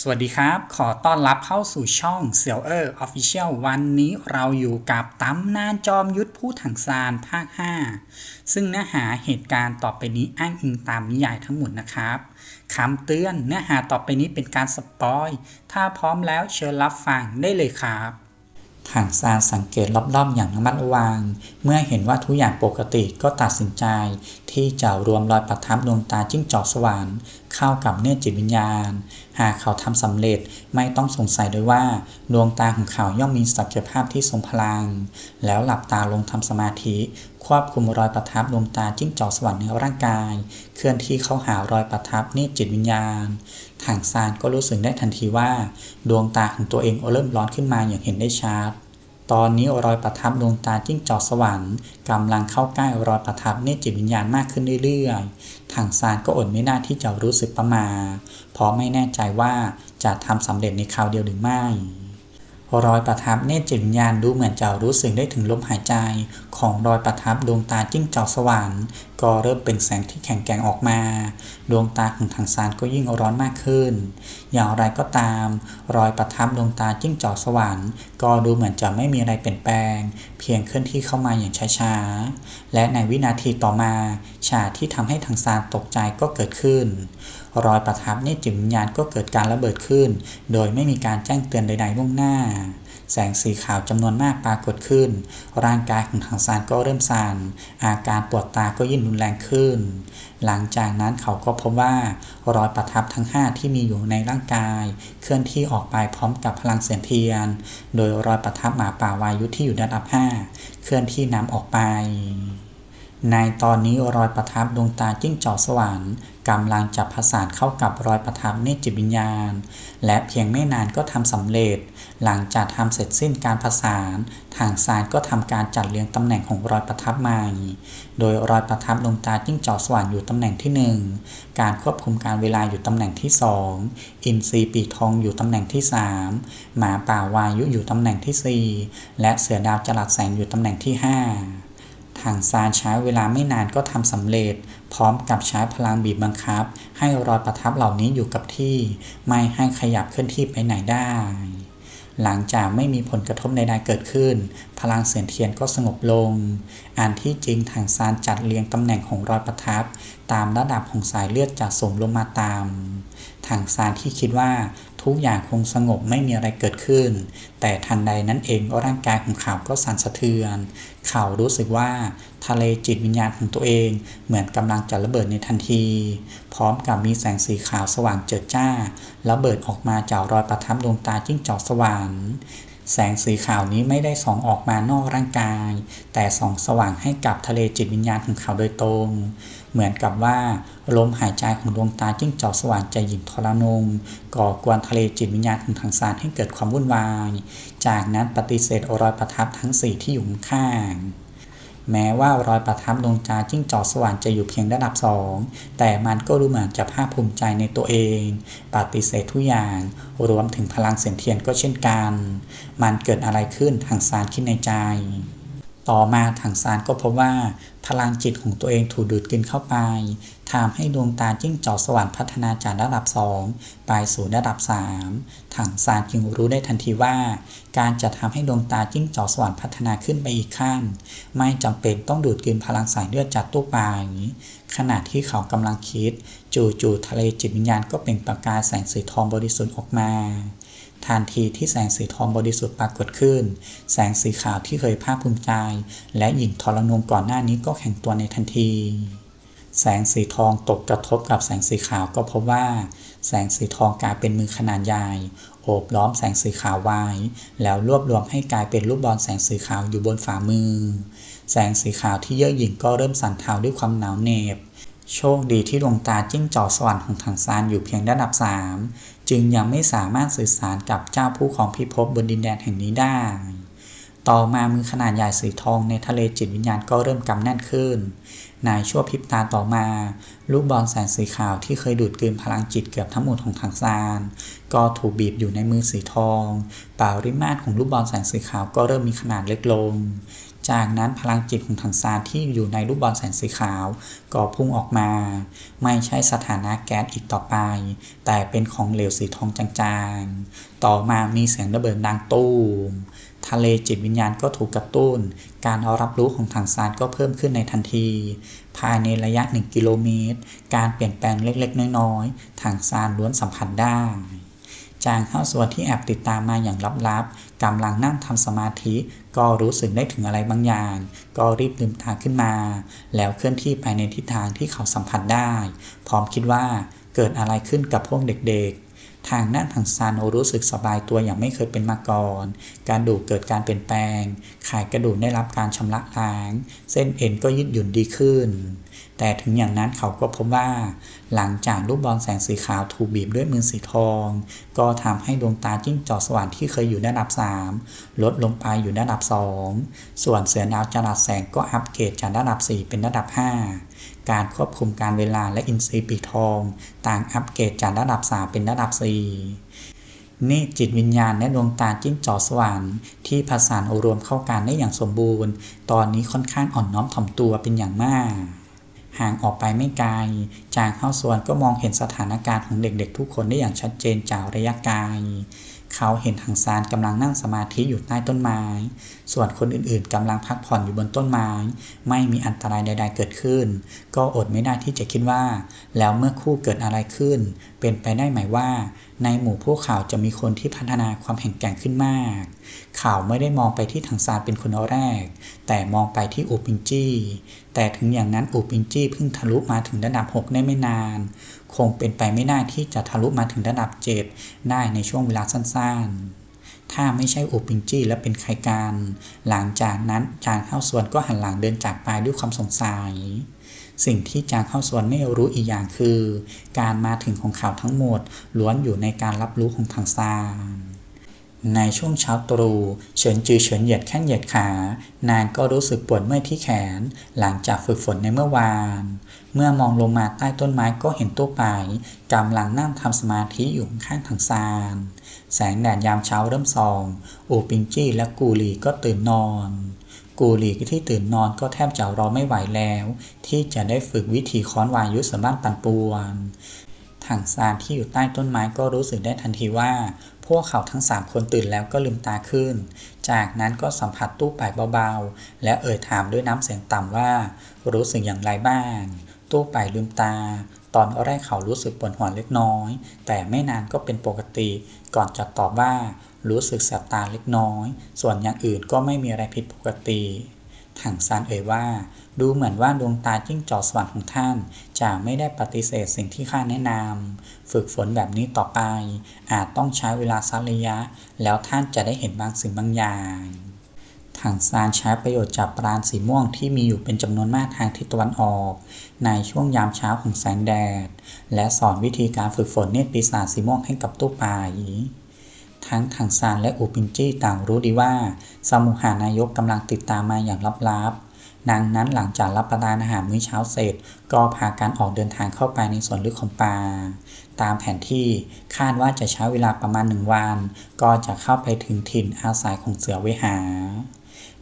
สวัสดีครับ ขอต้อนรับเข้าสู่ช่องเซียวเออร์ออฟฟิเชียลวันนี้เราอยู่กับตำนานจอมยุทธผู้ถังซานภาค 5 ซึ่งเนื้อหาเหตุการณ์ต่อไปนี้อ้างอิงตามนิยายทั้งหมดนะครับคำเตือนเนื้อหาต่อไปนี้เป็นการสปอย ถ้าพร้อมแล้วเชิญรับฟังได้เลยครับ ถังซานสังเกตรอบๆอย่างระมัดระวัง เมื่อเห็นว่าทุกอย่างปกติก็ตัดสินใจ ที่จะรวมรอยประทับดวงตาจิ้งจอกสวรรค์เข้ากับเนตรจิตวิญญาณ หากเขาทำสำเร็จไม่ต้องสงสัยด้วยว่า ดวงตาของเขาย่อมมีศักยภาพที่ทรงพลัง แล้วหลับตาลงทำสมาธิ ควบคุมรอยประทับดวงตาจิ้งจอกสวรรค์ในร่างกาย เคลื่อนที่เข้าหารอยประทับเนตรจิตวิญญาณ ทางซานก็รู้สึกได้ทันทีว่า ดวงตาของตัวเองเริ่มร้อนขึ้นมาอย่างเห็นได้ชัดตอนนี้รอยประทับดวงตาจิ้งจอกสวรรค์กำลังเข้าใกล้รอยประทับเนจิตวิญญาณมากขึ้นเรื่อยๆ ทางซานก็อดไม่ได้ที่จะรู้สึกประมาเพราะไม่แน่ใจว่าจะทำสำเร็จในคราวเดียวหรือไม่ รอยประทับเนตรจิตวิญญาณดูเหมือนจะรู้สึกได้ถึงลมหายใจ ของรอยประทับดวงตาจิ้งจอกสวรรค์ก็เริ่มเป็นแสงที่แข็งแกร่งออกมา ดวงตาของถังซานก็ยิ่งร้อนมากขึ้น อย่างไรก็ตาม รอยประทับดวงตาจิ้งจอกสวรรค์ก็ดูเหมือนจะไม่มีอะไรเปลี่ยนแปลง เพียงเคลื่อนที่เข้ามาอย่างช้าๆและในวินาทีต่อมา ฉากที่ทำให้ถังซานตกใจก็เกิดขึ้น รอยประทับเนตรจิตวิญญาณก็เกิดการระเบิดขึ้น โดยไม่มีการแจ้งเตือนใดๆล่วงหน้า แสงสีขาวจำนวนมากปรากฏขึ้น ร่างกายของถังซานก็เริ่มสั่นอาการปวดตาก็ยิ่งรุนแรงขึ้น หลังจากนั้นเขาก็พบว่ารอยประทับทั้ง 5 ที่มีอยู่ในร่างกาย เคลื่อนที่ออกไปพร้อมกับพลังเสียงเทียน โดยรอยประทับหมาป่าวายุที่อยู่ระดับ 5 เคลื่อนที่นำออกไป ในตอนนี้รอยประทับดวงตาจิ้งจอกสวรรค์กำลังจับผสานเข้ากับรอยประทับเนจิตวิญญาณ และเพียงไม่นานก็ทำสำเร็จ หลังจากทำเสร็จสิ้นการผสานทางซานก็ทำการจัดเรียงตำแหน่งของรอยประทับใหม่ โดยรอยประทับดวงตาจิ้งจอกสวรรค์อยู่ตำแหน่งที่ 1 การควบคุมการเวลาอยู่ตำแหน่งที่ 2 อินทรีปีทองอยู่ตำแหน่งที่ 3 หมาป่าวายุอยู่ตำแหน่งที่ 4 และเสือดาวจรัสแสงอยู่ตำแหน่งที่ 5 ทางซานใช้เวลาไม่นานก็ทำสำเร็จ พร้อมกับใช้พลังบีบบังคับ ให้รอยประทับเหล่านี้อยู่กับที่ ไม่ให้ขยับเคลื่อนที่ไปไหนได้ หลังจากไม่มีผลกระทบใดๆเกิดขึ้น พลังเสียนเทียนก็สงบลง อันที่จริงทางซานจัดเรียงตำแหน่งของรอยประทับ ตามระดับของสายเลือดจากสูงลงมาตามทางซานที่คิดว่าทุกอย่างคงสงบไม่มีอะไรเกิดขึ้น แต่ทันใดนั้นเองร่างกายของเขาก็สั่นสะเทือน เขารู้สึกว่าทะเลจิตวิญญาณของตัวเอง เหมือนกำลังจะระเบิดในทันที พร้อมกับมีแสงสีขาวสว่างเจิดจ้าระเบิดออกมาจากรอยประทับดวงตาจิ้งจอกสว่างแสงสีขาวนี้ไม่ได้ส่องออกมานอกร่างกาย แต่ส่องสว่างให้กับทะเลจิตวิญญาณของเขาโดยตรง เหมือนกับว่าลมหายใจของดวงตาจิ้งจอกสว่างจหยิ่งทรนงก่อกวนทะเลจิตวิญญาณของทางซานให้เกิดความวุ่นวาย จากนั้นปฏิเสธรอยประทับทั้งสี่ที่อยู่ข้างแม้ว่ารอยประทับดวงตาจิ้งจอกสว่างจะอยู่เพียงระดับสองแต่มันก็ดูเหมือนจะภาคภูมิใจในตัวเอง ปฏิเสธทุกอย่าง รวมถึงพลังเสียงเทียนก็เช่นกัน มันเกิดอะไรขึ้นทางซานคิดในใจ ต่อมาทางซานก็พบว่าพลังจิตของตัวเองถูกดูดกินเข้าไปทำให้ดวงตาจิ้งจอกสวรรค์พัฒนาจากระดับ 2 ไปสู่ระดับ 3 ถังซานจึงรู้ได้ทันทีว่า การจะทำให้ดวงตาจิ้งจอกสวรรค์พัฒนาขึ้นไปอีกขั้น ไม่จำเป็นต้องดูดกินพลังสายเลือดจากตู้ปลาขณะที่เขากำลังคิด จู่ๆทะเลจิตวิญญาณก็เป็นประกายแสงสีทองบริสุทธิ์ออกมา ทันทีที่แสงสีทองบริสุทธิ์ปรากฏขึ้น แสงสีขาวที่เคยภาคภูมิใจ และหญิงทรนงก่อนหน้านี้ก็แข็งตัวในทันที แสงสีทองตกกระทบกับแสงสีขาวก็พบว่า แสงสีทองกลายเป็นมือขนาดใหญ่โอบล้อมแสงสีขาวไว้ แล้วรวบรวมให้กลายเป็นรูปบอลแสงสีขาวอยู่บนฝ่ามือ แสงสีขาวที่เยือกหยิ่งก็เริ่มสั่นเทาด้วยความหนาวเหน็บ โชคดีที่ดวงตาจิ้งจอกสวรรค์ของถังซานอยู่เพียงระดับสามจึงยังไม่สามารถสื่อสารกับเจ้าผู้ของพิภพบนดินแดนแห่งนี้ได้ ต่อมามือขนาดใหญ่สีทองในทะเลจิตวิญญาณก็เริ่มกำแน่นขึ้น ในชั่วพริบตาต่อมา ลูกบอลแสงสีขาวที่เคยดูดกลืนพลังจิตเกือบทั้งหมดของทางซาน ก็ถูกบีบอยู่ในมือสีทอง ปาริมาตรของลูกบอลแสงสีขาวก็เริ่มมีขนาดเล็กลง จากนั้นพลังจิตของถังซานที่อยู่ในลูกบอลแสงสีขาว ก็พุ่งออกมา ไม่ใช่สถานะแก๊สอีกต่อไป แต่เป็นของเหลวสีทองจางๆ ต่อมามีเสียงระเบิดดังตู้มทะเลจิตวิญญาณก็ถูกกระตุ้น การรับรู้ของถังซานก็เพิ่มขึ้นในทันที ภายในระยะ 1 กิโลเมตร การเปลี่ยนแปลงเล็กๆ น้อยๆ ถังซานล้วนสัมผัสได้ จางเข้าส่วนที่แอบติดตามมาอย่างลับๆกำลังนั่งทำสมาธิ ก็รู้สึกได้ถึงอะไรบางอย่าง ก็รีบลืมตาขึ้นมา แล้วเคลื่อนที่ไปในทิศทางที่เขาสัมผัสได้ พร้อมคิดว่าเกิดอะไรขึ้นกับพวกเด็กๆ ทางด้านทางซานโอรู้สึกสบายตัวอย่างไม่เคยเป็นมาก่อนการดูกเกิดการเปลี่ยนแปลงไขกระดูกได้รับการชำระล้าง เส้นเอ็นก็ยืดหยุ่นดีขึ้น แต่ถึงอย่างนั้นเขาก็พบว่า หลังจากลูกบอลแสงสีขาวถูกบีบด้วยมือสีทอง ก็ทำให้ดวงตาจิ้งจอกสว่างที่เคยอยู่ระดับ 3 ลดลงไปอยู่ระดับ 2 ส่วนเสือดาวจรัสแสงก็อัปเกรดจากระดับ 4 เป็นระดับ 5 การควบคุมการเวลาและอินทรีย์ปีทอง ต่างอัปเกรดจากระดับ 3 เป็นระดับ 4 นี่จิตวิญญาณและดวงตาจิ้งจอกสว่างที่ผสานอารวมเข้ากันได้อย่างสมบูรณ์ ตอนนี้ค่อนข้างอ่อนน้อมถ่อมตัวเป็นอย่างมากห่างออกไปไม่ไกล จางเข้าส่วนก็มองเห็นสถานการณ์ของเด็กๆ ทุกคนได้อย่างชัดเจนจากระยะไกล เขาเห็นทางซานกำลังนั่งสมาธิอยู่ใต้ต้นไม้ ส่วนคนอื่นๆกำลังพักผ่อนอยู่บนต้นไม้ ไม่มีอันตรายใด ๆ เกิดขึ้น ก็อดไม่ได้ที่จะคิดว่า แล้วเมื่อคู่เกิดอะไรขึ้น เป็นไปได้ไหมว่า ในหมู่พวกเขาจะมีคนที่พัฒนาความแข็งแกร่งขึ้นมาก เขาไม่ได้มองไปที่ทางซานเป็นคนแรก แต่มองไปที่อูปิงจี้ แต่ถึงอย่างนั้นอูปิงจี้เพิ่งทะลุมาถึงระดับ 6 ได้ไม่นาน คงเป็นไปไม่ได้ที่จะทะลุมาถึงระดับ 7 ได้ในช่วงเวลาสั้นๆ ถ้าไม่ใช่อูปิงจี้และเป็นใครการ หลังจากนั้นจางเข้าส่วนก็หันหลังเดินจากไปด้วยความสงสัย สิ่งที่จางเข้าส่วนไม่รู้อีกอย่างคือ การมาถึงของเขาทั้งหมดล้วนอยู่ในการรับรู้ของทางซาน ในช่วงเช้าตรู่เฉินจือเฉินเหยียดแข้งเหยียดขา นางก็รู้สึกปวดเมื่อยที่แขน หลังจากฝึกฝนในเมื่อวาน เมื่อมองลงมาใต้ต้นไม้ก็เห็นตู้ป่ายกำลังนั่งทำสมาธิอยู่ข้างทางซาน แสงแดดยามเช้าเริ่มส่อง อูปิงจี้และกูหลีก็ตื่นนอน กูหลีที่ตื่นนอนก็แทบจะรอไม่ไหวแล้ว ที่จะได้ฝึกวิธีค้อนวายุสบ้านปันปวน ทางซานที่อยู่ใต้ต้นไม้ก็รู้สึกได้ทันทีว่า พวกเขาทั้งสามคนตื่นแล้วก็ลืมตาขึ้น จากนั้นก็สัมผัสตู้ป่ายเบาๆ และเอ่ยถามด้วยน้ำเสียงต่ำว่า รู้สึกอย่างไรบ้าง ตู้ป่ายลืมตา ตอนแรกเขารู้สึกปวดหัวเล็กน้อย แต่ไม่นานก็เป็นปกติ ก่อนจะตอบว่า รู้สึกแสบตาเล็กน้อย ส่วนอย่างอื่นก็ไม่มีอะไรผิดปกติ ถังซานเอ่ยว่า ดูเหมือนว่าดวงตาจิ้งจอกสว่างของท่าน จะไม่ได้ปฏิเสธสิ่งที่ข้าแนะนำฝึกฝนแบบนี้ต่อไป อาจต้องใช้เวลาสักระยะ แล้วท่านจะได้เห็นบางสิ่งบางอย่างถังซานใช้ประโยชน์จากปราณสีม่วงที่มีอยู่เป็นจำนวนมากทางทิศตะวันออก ในช่วงยามเช้าของแสงแดด และสอนวิธีการฝึกฝนเนตรปีศาจสีม่วงให้กับตู้ปลา ทั้งถังซานและอูปินจี้ต่างรู้ดีว่าสมุหานายกกำลังติดตามมาอย่างลับๆดังนั้นหลังจากรับประทานอาหารมื้อเช้าเสร็จ ก็พากันออกเดินทางเข้าไปในสวนลึกของป่าตามแผนที่คาดว่าจะใช้เวลาประมาณหนึ่งวัน ก็จะเข้าไปถึงถิ่นอาศัยของเสือเวหา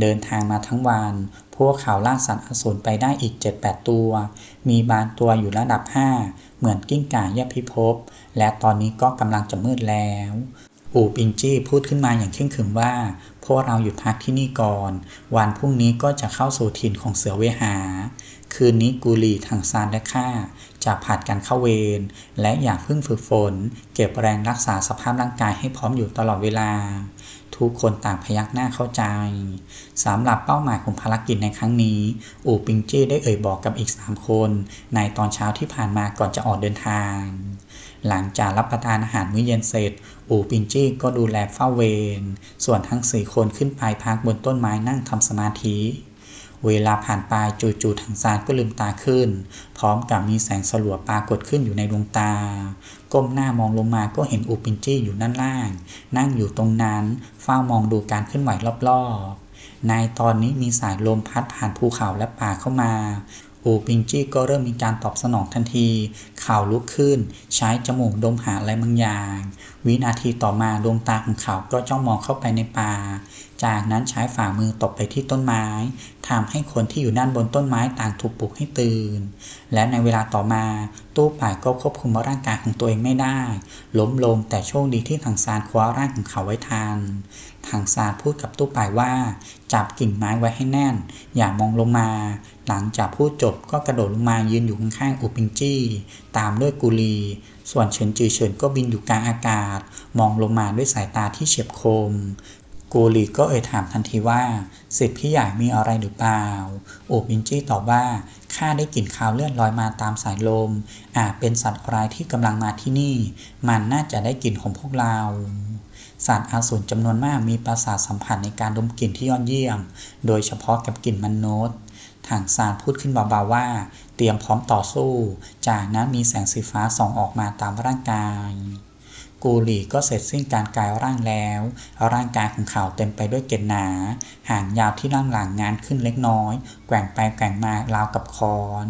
เดินทางมาทั้งวัน พวกเขาล่าสัตว์อสูรไปได้อีก 7-8 ตัว มีบางตัวอยู่ระดับ 5 เหมือนกิ้งก่าแยบพิภพ และตอนนี้ก็กำลังจะมืดแล้ว อูปิงจี้พูดขึ้นมาอย่างเคร่งขึมว่า พวกเราหยุดพักที่นี่ก่อน วันพรุ่งนี้ก็จะเข้าสู่ถิ่นของเสือเวหา คืนนี้กูลีทางซานและข้าจะผัดกันเข้าเวร และอย่าเพิ่งฝึกฝน เก็บแรงรักษาสภาพร่างกายให้พร้อมอยู่ตลอดเวลา ทุกคนต่างพยักหน้าเข้าใจสำหรับเป้าหมายของภารกิจในครั้งนี้ อูปิงจี้ได้เอ่ยบอกกับอีกสามคน ในตอนเช้าที่ผ่านมาก่อนจะออกเดินทาง หลังจากรับประทานอาหารมื้อเย็นเสร็จ อูปิงจี้ก็ดูแลเฝ้าเวร ส่วนทั้งสี่คนขึ้นไปพักบนต้นไม้นั่งทำสมาธิ เวลาผ่านไปจู่ๆทางซานก็ลืมตาขึ้น พร้อมกับมีแสงสลัวปรากฏขึ้นอยู่ในดวงตา ก้มหน้ามองลงมาก็เห็นอูปินจี้อยู่ด้านล่าง นั่งอยู่ตรงนั้นเฝ้ามองดูการเคลื่อนไหวรอบๆในตอนนี้มีสายลมพัดผ่านภูเขาและป่าเข้ามา อูปิงจี้ก็เริ่มมีการตอบสนองทันทีข่าวลุกขึ้น ใช้จมูกดมหาอะไรบางอย่าง วินาทีต่อมาดวงตาของเขาก็จ้องมองเข้าไปในป่า จากนั้นใช้ฝ่ามือตบไปที่ต้นไม้ทำให้คนที่อยู่ด้านบนต้นไม้ต่างถูกปลุกให้ตื่น และในเวลาต่อมาตู้ป่ายก็ควบคุมร่างกายของตัวเองไม่ได้ ล้มลงแต่โชคดีที่ถังซานคว้าร่างของเขาไว้ทัน ถังซาพูดกับตู้ป่ายว่า จับกิ่งไม้ไว้ให้แน่น อย่ามองลงมา หลังจากพูดจบก็กระโดดลงมายืนอยู่ข้างๆอูปิงจี้ ตามด้วยกุลี ส่วนเฉินจือเฉินก็บินอยู่กลางอากาศ มองลงมาด้วยสายตาที่เฉียบคมกูหลีก็เอ่ยถามทันทีว่าสิทธิ์พี่ใหญ่มีอะไรหรือเปล่าโอบินจี้ตอบว่าข้าได้กลิ่นคาวเลือดลอยมาตามสายลม อาจเป็นสัตว์ร้ายที่กำลังมาที่นี่ มันน่าจะได้กลิ่นของพวกเรา สัตว์อาสูรจำนวนมากมีประสาทสัมผัสในการดมกลิ่นที่ยอดเยี่ยม โดยเฉพาะกับกลิ่นมนุษย์ถังซานพูดขึ้นเบาๆว่า เตรียมพร้อมต่อสู้ จากนั้นมีแสงสีฟ้าส่องออกมาตามร่างกาย กูหลีก็เสร็จสิ้นการกลายร่างแล้ว ร่างกายของเขาเต็มไปด้วยเกล็ดหนา หางยาวที่ล่างหลังงานขึ้นเล็กน้อย แกว่งไปแกว่งมาราวกับคอน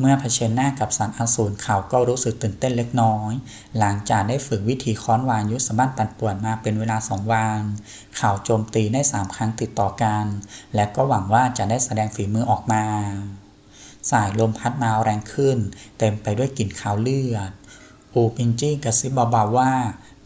เมื่อเผชิญหน้ากับสันอสูรเขาก็รู้สึกตื่นเต้นเล็กน้อย หลังจากได้ฝึกวิธีค้อนวานยุทธสมบัติตัดป่วนมาเป็นเวลาสองวันเขาโจมตีได้สามครั้งติดต่อกัน และก็หวังว่าจะได้แสดงฝีมือออกมา สายลมพัดมาแรงขึ้น เต็มไปด้วยกลิ่นคาวเลือด อูปิงจี้กระซิบเบาๆว่า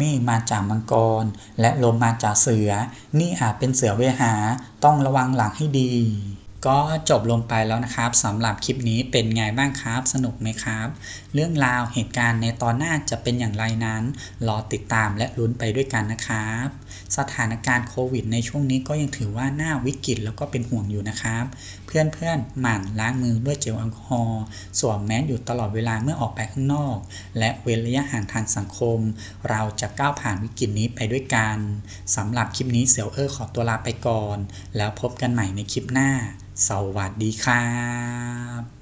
มฆมาจากมังกร และลมมาจากเสือ นี่อาจเป็นเสือเวหา ต้องระวังหลังให้ดี ก็จบลงไปแล้วนะครับสำหรับคลิปนี้เป็นไงบ้างครับ สนุกไหมครับ เรื่องราวเหตุการณ์ในตอนหน้าจะเป็นอย่างไรนั้น รอติดตามและลุ้นไปด้วยกันนะครับ สถานการณ์โควิดในช่วงนี้ก็ยังถือว่าน่าวิกฤตแล้วก็เป็นห่วงอยู่นะครับ เพื่อนๆหมั่นล้างมือด้วยเจลแอลกอฮอล์สวมแมสอยู่ตลอดเวลาเมื่อออกไปข้างนอก และเว้นระยะห่างทางสังคม เราจะก้าวผ่านวิกฤตนี้ไปด้วยกันสำหรับคลิปนี้เสี่ยวเออร์ขอตัวลาไปก่อน แล้วพบกันใหม่ในคลิปหน้า สวัสดีครับ